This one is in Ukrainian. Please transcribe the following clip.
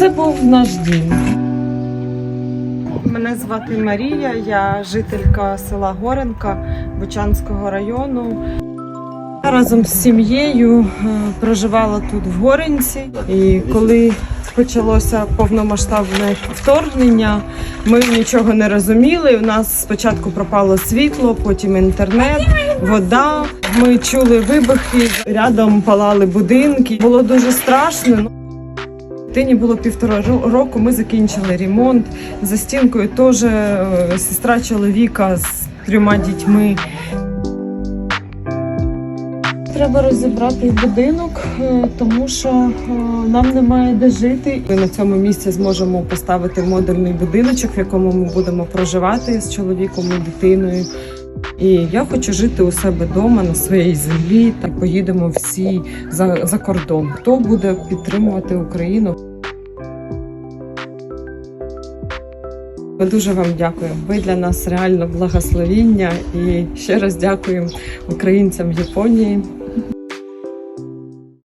це був наш дім. Мене звати Марія, я жителька села Горенка Бучанського району. Я разом з сім'єю е, проживала тут в Горенці. І коли почалося повномасштабне вторгнення, ми нічого не розуміли. У нас спочатку пропало світло, потім інтернет, вода. Ми чули вибухи, рядом палали будинки. Було дуже страшно. Дитині було півтора ро- року. Ми закінчили ремонт. За стінкою теж е, сестра чоловіка з трьома дітьми. Треба розібрати будинок, е, тому що е, нам немає де жити. Ми на цьому місці зможемо поставити модульний будиночок, в якому ми будемо проживати з чоловіком і дитиною. І я хочу жити у себе вдома на своїй землі. Та поїдемо всі за, за кордон. Хто буде підтримувати Україну? Ми дуже вам дякуємо. Ви для нас реально благословіння і ще раз дякуємо українцям Японії